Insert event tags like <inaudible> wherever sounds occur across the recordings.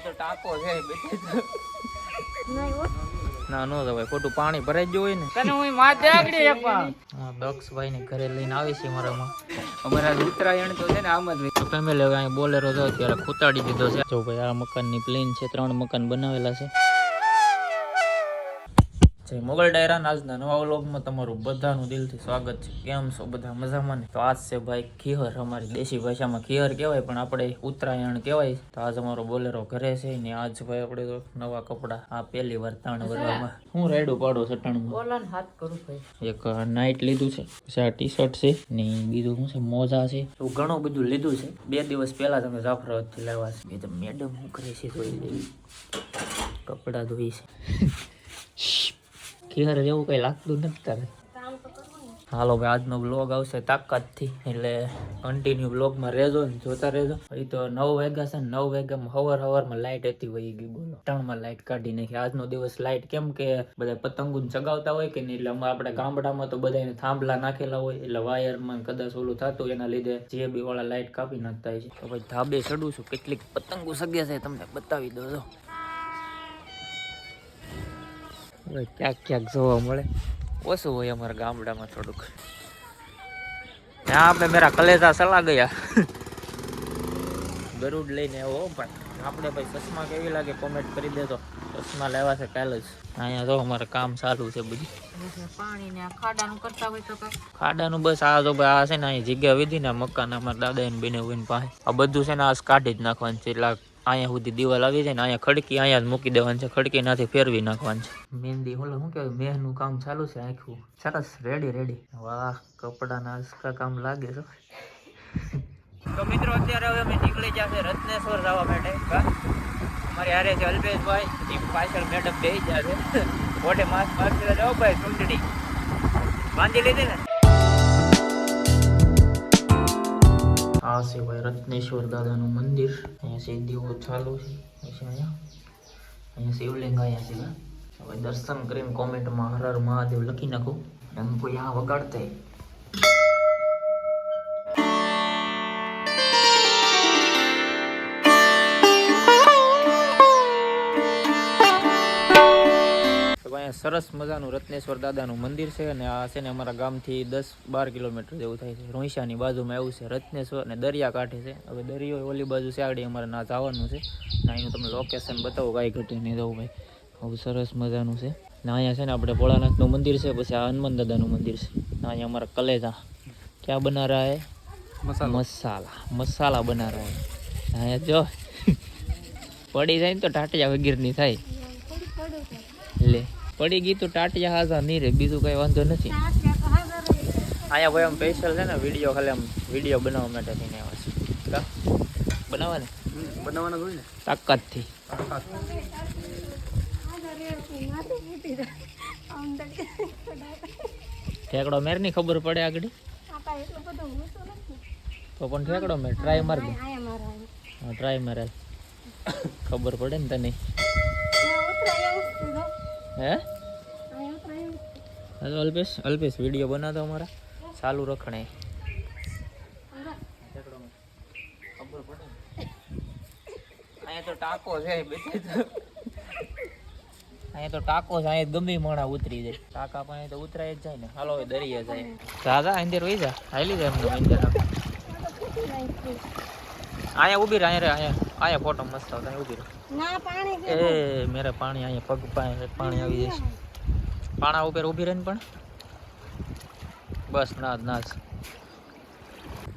અહીંયા તો ટાંકો છે. ના નો ભાઈ ખોટું પાણી ભરાઈ જ હોય ને. તને હું માથે આગળ એક દક્ષભાઈ ને ઘરે લઈને આવી છે મારામાં. અમારા ઉત્તરાયણ તો છે ને આમ જ તો ફેમિલી હવે બોલેરો જો અત્યારે ખૂતાડી દીધો છે. જો ભાઈ આ મકાનની પ્લેન છે ત્રણ મકાન બનાવેલા છે. જય મોગલ ડાયરા આજના નવા વ્લોગમાં તમારું બધાનું દિલથી સ્વાગત છે. કેમ છો બધા મજામાં ને? તો આજ છે ભાઈ ખીહર અમારી દેશી ભાષામાં ખીહર કહેવાય પણ આપણે ઉત્તરાયણ કહેવાય. તો આજ અમારો બોલેરો ઘરે છે ને આજ ભાઈ આપણે તો નવા કપડા આ પહેલી વાર તાણ ભરવામાં હું રાયડું પાડો સટાણમાં બોલા હાથ કરું ભાઈ. એક નાઇટ લીધું છે પછી આ ટી શર્ટ છે ને બીજું શું છે મોજા છે. એવું ઘણું બધું લીધું છે. બે દિવસ પહેલા તમે જાફરાબાદથી લાવ્યા છે. મેડમ શું કરે છે જોઈ કપડાં ધોઈ છે. ખેર જેવું કઈ લાગતું નથી તારે. હાલો ભાઈ, આજનો બ્લોગ આવશે તાકાતથી, એટલે કન્ટિન્યુ બ્લોગમાં રહેજો ને જોતા રહેજો. એ તો નવ વાગ્યા છે નવ વાગ્યામાં હવર હવરમાં લાઇટ હતી વહી ગઈ, બોલો. ત્રણમાં લાઇટ કાઢી નાખી. આજનો દિવસ લાઇટ કેમ કે બધા પતંગો ચગાવતા હોય કે નહીં, એટલે આપણે ગામડામાં તો બધાને થાંભલા નાખેલા હોય, એટલે વાયરમાં કદાચ ઓલું થતું એના લીધે જે બી વાળા લાઇટ કાપી નાખતા હોય છે. તો ભાઈ ધાબે ચડું છું, કેટલીક પતંગો સગે છે તમને બતાવી દો હવે ક્યાંક ક્યાંક જોવા મળે. ઓછું હોય અમારા ગામડામાં થોડુંક. ત્યાં આપણે મેરા કલેજા સલા ગયા. ગરુડ લઈને આવો પણ આપણે ભાઈ ચશ્મા કેવી લાગે કોમેન્ટ કરી દેજો. ચશ્મા લેવા છે કાલે જ. અહીંયા તો અમારે કામ ચાલુ છે બધું. પાણી ખાડાનું કરતા હોય તો ખાડાનું બસ આ જો ભાઈ આ છે ને અહીં જગ્યા વિધી ને મકાન અમારા દાદા એને બેને હોય પાસે આ બધું છે ને આ કાઢી જ નાખવાનું છે. એટલે અહીંયા સુધી દિવાલ આવી જાય ને અહીંયા ખડકી અહીંયા જ મૂકી દેવાની છે. ખડકી નાથી ફેરવી નાખવાની છે. મહેંદી ઓલો શું કહેવાય? મેહનું કામ ચાલુ છે આખું. સરસ રેડી રેડી વાહ કપડાના આસકા કામ લાગે છે. તો મિત્રો અત્યારે હવે અમે નીકળી જશે રત્નેશ્વર જવા માટે. અમારી હારે છે અલ્પેશભાઈ. ટીમ પાછળ મેડમ બે જશે મોટે માસ માસ્ક જાઓ ભાઈ ચૂંટણી. બાંધી લીધી ને? આ ભાઈ રત્નેશ્વર દાદાનું મંદિર. સીડીઓ ચાલુ છે પછી અહીંયા અહીંયા શિવલિંગ અહીંયા છે. હવે દર્શન કરીને કોમેન્ટમાં હર હર મહાદેવ લખી નાખો એમ કોઈ આ વગાડતા સરસ મજાનું રત્નેશ્વર દાદાનું મંદિર છે અને આ છે ને અમારા ગામથી દસ બાર કિલોમીટર જેવું થાય છે. રોહિશાની બાજુમાં એવું છે રત્નેશ્વર અને દરિયા કાંઠે છે. હવે દરિયો ઓલી બાજુ છે આગળ અમારે ના જવાનું છે. ને અહીંનું તમને લોકેશન બતાવો કાંઈ ઘટે નહીં જવું ભાઈ. બહુ સરસ મજાનું છે. ને અહીંયા છે ને આપણે ભોળાનાથનું મંદિર છે પછી આ હનુમાન દાદાનું મંદિર છે. ને અહીંયા અમારા કલેજા. ક્યાં બના રહા હે? મસાલા. મસાલા. બના રહા હે. અહીંયા જો. પડી જાય ને તો ટાટિયા વગેરેની થાય. લે. પડી ગઈ તો ટાટિયા હાજા નહીં રે બીજું કઈ વાંધો નથી હાજર. અહીંયા ભાઈ આમ સ્પેશિયલ છે ને વીડિયો ખાલી આમ વીડિયો બનાવવા માટે થઈને આવ્યા છે કા? બનાવવા ને બનાવવાના હોય ને તાકાતથી ઠેકડો. ઠેકડો મેરની ખબર પડે આગળ. તો પણ ઠેકડો મેર ટ્રાય માર દે મારા. હા ટ્રાય મારે ખબર પડે ને તને હે. હાલો અલ્પેશ અલ્પેશ વીડિયો બનાવતો અમારા. ચાલુ રખણે અહીંયા તો ટાંકો છે અહીંયા તો ટાંકો છે અહીંયા ગમે મણા ઉતરી જાય. ટાંકા પણ તો ઉતરાય જ જાય ને. હાલો હવે દરિયા જાય. દાદા અંદર વહી જા. હાલી જાય અંદર. અહીંયા ઊભી રહે અહીંયા. અહીંયા ફોટો મસ્ત આવતા ઊભી રહો ના પાણી એ મેરે પાણી અહીંયા પગ પાણી આવી જશે. પાણા ઉપર ઊભી રહીને પણ? બસ ના જ ના જ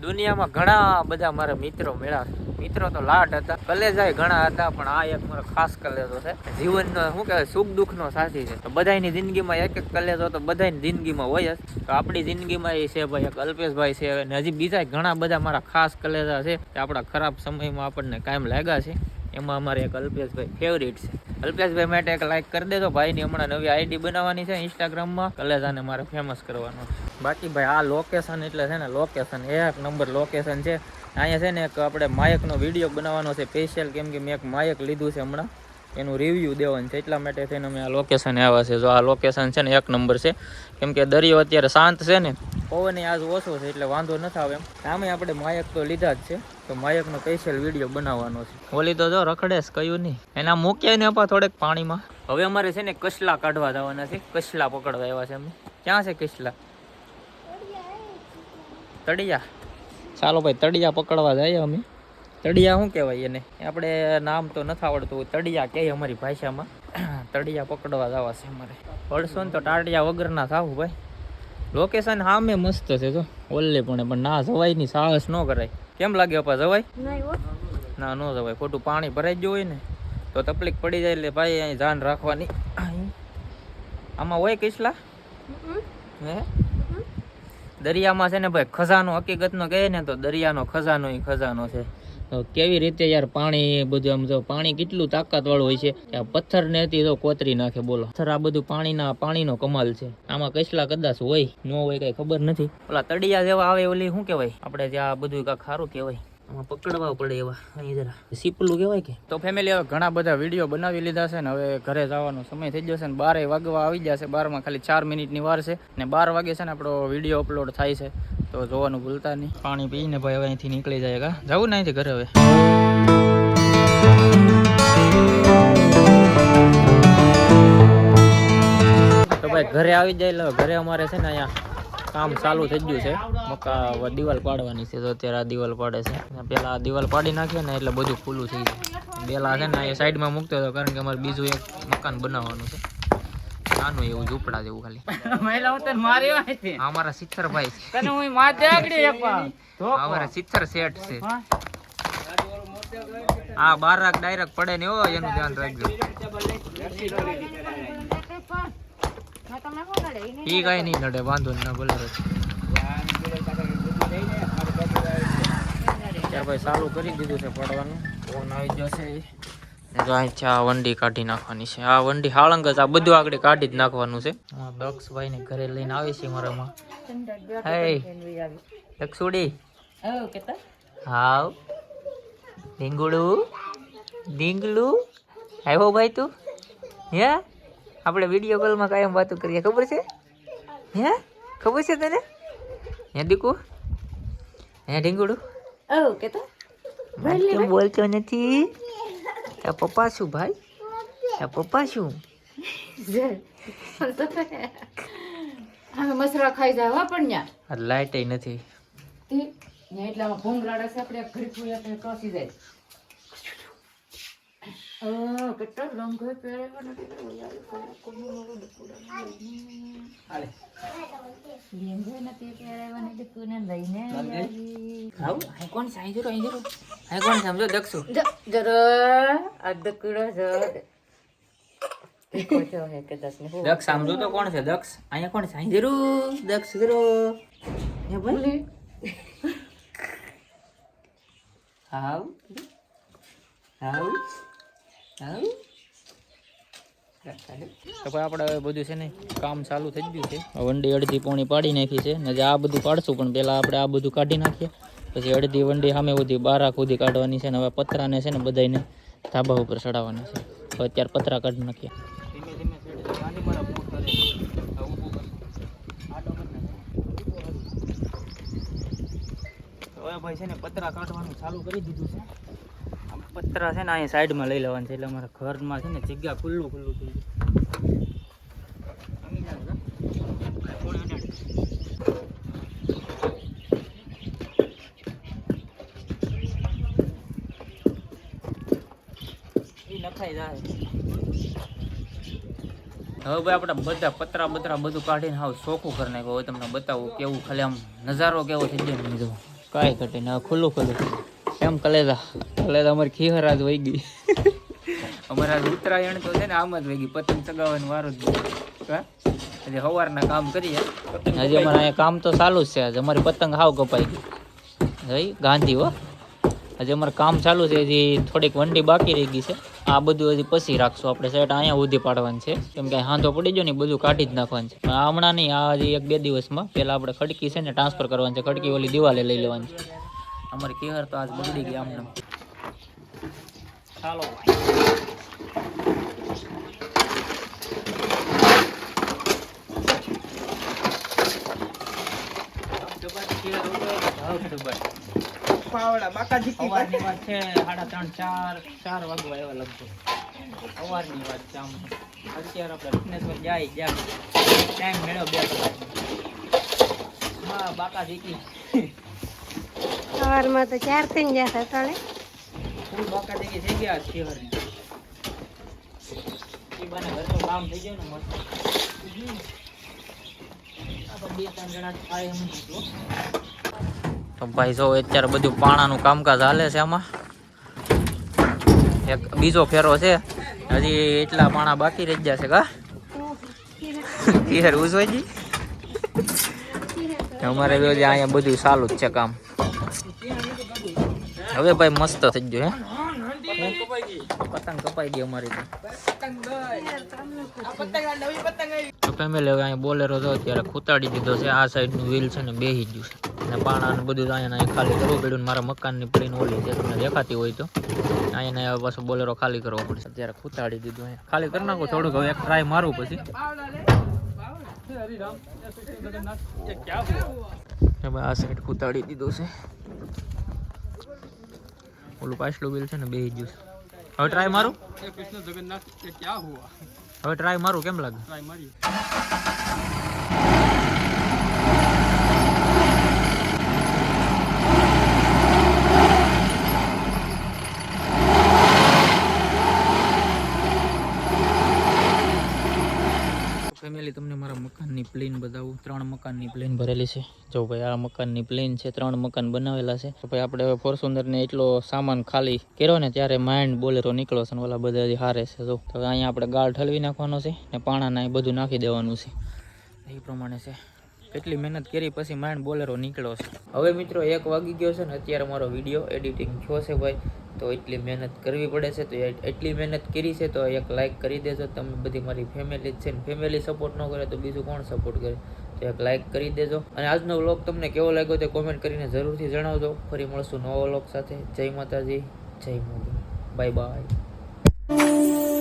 દુનિયામાં ઘણા બધા મારા મિત્રો મળ્યા મિત્રો તો લાટ હતા. કલેજાય ઘણા હતા, પણ આ એક મારો ખાસ કલેજો છે. જીવનનો શું કહેવાય, સુખ દુઃખનો સાથી છે. તો બધાની જિંદગીમાં એક એક કલેજો તો બધાની જિંદગીમાં હોય જ. તો આપણી જિંદગીમાં એ છે ભાઈ, એક અલ્પેશભાઈ છે. અને હજી બીજા ઘણા બધા મારા ખાસ કલેજા છે કે આપણા ખરાબ સમયમાં આપણને કાયમ લાગ્યા છે. એમાં અમારે એક અલ્પેશભાઈ ફેવરિટ છે. અલ્પેશભાઈ માટે એક લાઈક કરી દેજો ભાઈની હમણાં નવી આઈડી બનાવવાની છે ઇન્સ્ટાગ્રામમાં કલેજાને મારે ફેમસ કરવાનો બાકી ભાઈ, આ લોકેશન એટલે છે ને લોકેશન એક નંબર લોકેશન છે. અહીંયા છે ને એક આપણે માયકનો વીડિયો બનાવવાનો છે સ્પેશિયલ કેમ કે મેં એક માયક લીધું છે હમણાં. એનું રિવ્યૂ દેવાનું છે, એટલા માટે થઈને અમે આ લોકેશન આવ્યા છે જો આ લોકેશન છે ને એક નંબર છે. કેમ કે દરિયો અત્યારે શાંત છે ને, પવન આજ ઓછો છે, એટલે વાંધો નથી આવે એમ. આમે આપણે માયક તો લીધા જ છે, તો માયકનો સ્પેશિયલ વીડિયો બનાવવાનો છે. ઓલી તો જો રખડેશ કયું નહીં. એના મૂક્યા ને આપા થોડેક પાણીમાં. હવે અમારે છે ને કસલા કાઢવા જવાના છે, કસલા પકડવા આવ્યા છે અમે. ક્યાં છે કસલા? તળિયા. ચાલો ભાઈ તળિયા પકડવા જઈએ અમે. તળિયા શું કહેવાય એને? આપણે નામ તો નથી આવડતું તળિયા કહે અમારી ભાષામાં. <clears throat> તળિયા પકડવા જવા છે અમારે. પડશો ને તો ટાટિયા વગરના થાવું ભાઈ. લોકેશન સામે મસ્ત છે જો. ઓલ્લે પણ પણ ના જવાયની સાહસ ન કરાય. કેમ લાગે અપા જવાય? ના ન જવાય. ખોટું પાણી ભરાઈ ગયું હોય ને તો તકલીફ પડી જાય એટલે ભાઈ અહીં ધ્યાન રાખવાની. <clears throat> આમાં હોય કિસલા? હે? દરિયામાં છે ને ભાઈ ખજાનો, હકીકતનો કહે ને તો દરિયાનો ખજાનો એ ખજાનો છે. કેવી રીતે યાર પાણી બધું આમ જો, પાણી કેટલું તાકાત વાળું હોય છે? કે આ પથ્થર ને હતી તો કોતરી નાખે, બોલો. પથ્થર આ બધું પાણીના, પાણીનો કમાલ છે. આમાં કસલા કદાચ હોય, ન હોય કઈ ખબર નથી. ઓલા તળિયા જેવા આવે ઓલી શું કહેવાય? આપણે ત્યાં બધું કાંક ખારું કહેવાય. આમાં પકડવા પડે એવા. અહીં જરા. સીપલું કહેવાય કે? તો ફેમિલી હવે ઘણા બધા વીડિયો બનાવી લીધા છે ને હવે ઘરે જવાનો સમય થઈ જશે ને બારે વાગવા આવી જશે બારમાં ખાલી ચાર મિનિટની વાર છે ને બાર વાગે છે ને આપણો વીડિયો અપલોડ થાય છે. તો જોવાનું ભૂલતા નહીં. પાણી પીને ભાઈ હવે અહીંથી નીકળી જાય કા? જવું ને અહીંથી ઘરે હવે? તો ભાઈ ઘરે આવી જાય ઘરે અમારે છે ને અહીંયા કામ ચાલુ થઈ ગયું છે. મકા દિવાલ પાડવાની છે તો અત્યારે આ દિવાલ પાડે છે. પેલા આ દિવાલ પાડી નાખીએ ને એટલે બધું ખુલ્લું થઈ જાય પેલા છે ને એ સાઈડમાં મૂકતો હતો કારણ કે અમારે બીજું એક મકાન બનાવવાનું છે. નાનું એવું ઝૂંપડા જેવું ખાલી. અમારા ઉતર ભાઈ છે. અમારા સિત્તર શેઠ છે. આ બારાક ડાયરેક્ટ પડે ને હો એનું ધ્યાન રાખજો. ઈ કઈ નહીં નડે વાંધો ના ભલે રહે ત્યાર ભાઈ ચાલુ કરી દીધું છે પડવાનું. ફોન આવી જશે ને આ વંડી કાઢી નાખવાની છે. આ વંડી હાળંગ જ આ બધું આગળ કાઢી જ નાખવાનું છે. હું દક્ષભાઈ ને ઘરે લઈને આવી છે મારામાં હે દક્ષુડી હાવ. ઢીંગુડું ઢીંગલું આવ્યો ભાઈ તું? હે? આપણે વીડિયો કોલમાં કાયમ વાતો કરીએ. ખબર છે? હે? ખબર છે તને? હે દીકુ? હે ઢીંગુડું કેમ બોલતો નથી. તારા પપ્પા શું ભાઈ? તારા પપ્પા શું? મસરા ખાઈ જાય પણ લાઈટ નથી. તે ભૂંગ એટલામાં છે આપણે ઘડી આપણે ટોસી જાય. કેટલો રંગ પહેરેલો નથી નથી પહેરેલો નથી તું લઈને આવી. આ કોણ છે અહીં જરો અહીં જરો આ કોણ સમજો દક્ષુ જ- જરા આ દકડો હું. દક્ષ સમજો તો કોણ છે દક્ષ અહીંયા કોણ છે જરૂર દક્ષ જરો હે ભાઈ હાવ હાવ હાવ તો ભાઈ આપણે હવે બધું છે ને કામ ચાલુ થઈ ગયું છે. વંડી અડધી પોણી પાડી નાખી છે. ને જે આ બધું પાડશું પણ પહેલાં આપણે આ બધું કાઢી નાખીએ. પછી અડધી વંડી સામે સુધી બારા સુધી કાઢવાની છે ને હવે પતરાને છે ને બધાને ધાબા ઉપર ચડાવવાના છે. તો અત્યારે પતરા કાઢી નાખીએ. હવે ભાઈ છે ને પતરા કાઢવાનું ચાલુ કરી દીધું છે. પતરા છે ને અહીંયા સાઈડમાં લઈ લેવાનું છે એટલે અમારા ઘરમાં છે ને જગ્યા ખુલ્લું ખુલ્લું ખુલ્લું નખાઈ જાય. હવે ભાઈ આપણે બધા પતરા બતરા બધું કાઢીને હાવ ચોખ્ખું કરી નાખ્યું. હવે તમને બતાવું કેવું ખાલી આમ નજારો કેવો થઈ જાય કાંઈ ઘટે ને ખુલ્લું ખુલ્લું. એમ કલેજા. કલેજા અમારી ખીહર આજ વહી ગઈ. અમારા ઉત્તરાયણ તો છે ને આમ જ વહી ગઈ. પતંગ ચગાવવાનું વારો જ હજી સવારના કામ કરીએ. હજી અમારે અહીંયા કામ તો ચાલુ જ છે. આજે અમારી પતંગ હાવ કપાઈ ગઈ. જઈ ગાંધી હો. હજી અમારે કામ ચાલુ છે. હજી થોડીક વંડી બાકી રહી ગઈ છે. આ બધું હજી પછી રાખશું. આપણે સેટ અહીંયા ઉધી પાડવાનું છે. કેમ કે હાંધો પડી ગયો ને બધું કાઢી જ નાખવાનું છે. પણ હમણાં નહીં આ હજી એક બે દિવસમાં પહેલાં આપણે ખડકી છે ને ટ્રાન્સફર કરવાની છે. ખડકી ઓલી દિવાલે લઈ લેવાની છે. અમારી કેહર તો આજ બગડી ગઈ આમને ચાલો પાવડા બાકાજી કી સવારની વાત છે સાડા ત્રણ ચાર ચાર વાગવા એવા લગભગ. સવારની વાત છે આમ. અત્યારે આપણે રત્નેશ્વર જાય જ્યાં. ટાઈમ મેળવ્યો બે કલાક હા બાકા શીખી સવારમાં તો ચાર થઈ જશે તળે. ફૂલ બાકા શીખી થઈ ગયા શહેર એ બાને ઘરનું કામ થઈ ગયું ને મસ્ત. તો ભાઈ જો અત્યારે બધું પાણાનું કામકાજ હાલે છે આમાં. એક બીજો ફેરો છે. હજી એટલા પાણા બાકી રહી ગયા છે કા? પિયર ઉજવાજી અમારે જો અહીંયા બધું સારું જ છે કામ. હવે ભાઈ મસ્ત થઈ ગયો હે? પતંગ કપાઈ ગઈ અમારી તો. ફેમિલી હવે અહીંયા બોલેરો જો ત્યારે ખૂતાડી દીધો છે. આ સાઈડનું વ્હીલ છે ને બેહી ગયું છે. અને પાણા ને બધું અહીંયા અહીંયા ખાલી કરવું પડ્યું ને મારા મકાનની પડીને ઓલી છે તમને દેખાતી હોય તો. અહીંયા પાછું બોલેરો ખાલી કરવો પડશે. અત્યારે ખૂતાડી દીધું અહીંયા. ખાલી કરી નાખું થોડુંક હવે એક ટ્રાય મારું પછી. હવે આ સાઈડ ખૂતાડી દીધું છે. ઓલું પાછલું બિલ છે ને બે જ્યુસ. હવે ટ્રાય મારું? કૃષ્ણ જગન્નાથ ક્યાં હુઆ? હવે ટ્રાય મારું કેમ લાગે? ટ્રાય મારી. તમને મારા મકાનની પ્લેન બતાવું. ત્રણ મકાનની પ્લેન ભરેલી છે. જો ભાઈ, આ મકાનની પ્લેન છે, ત્રણ મકાન બનાવેલા છે. તો ભાઈ, આપણે હવે એટલો સામાન ખાલી કર્યો ને ત્યારે માઇન્ડ બોલેરો નીકળો છે ને ઓલા બધા હારે છે. જો, તો અહીંયા આપણે ગાળ ઠલવી નાખવાનો છે ને પાણાના એ બધું નાખી દેવાનું છે. એ પ્રમાણે છે. એટલી મહેનત કરી પછી માઇન્ડ બોલેરો નીકળ્યો છે. હવે મિત્રો, એક વાગી ગયો છે ને, અત્યારે મારો વીડિયો એડિટિંગ થયો છે ભાઈ. તો એટલી મહેનત કરવી પડે છે, તો એટલી મહેનત કરી છે, તો એક લાઇક કરી દેજો, તમે બધી મારી ફેમિલી જ છે ને ફેમિલી સપોર્ટ ન કરે તો બીજું કોણ સપોર્ટ કરે? તો એક લાઇક કરી દેજો. અને આજનો વ્લોગ તમને કેવો લાગ્યો તે કોમેન્ટ કરીને જરૂરથી જણાવજો. ફરી મળશું નવો વ્લોગ સાથે. જય માતાજી, જય મોદી. Bye bye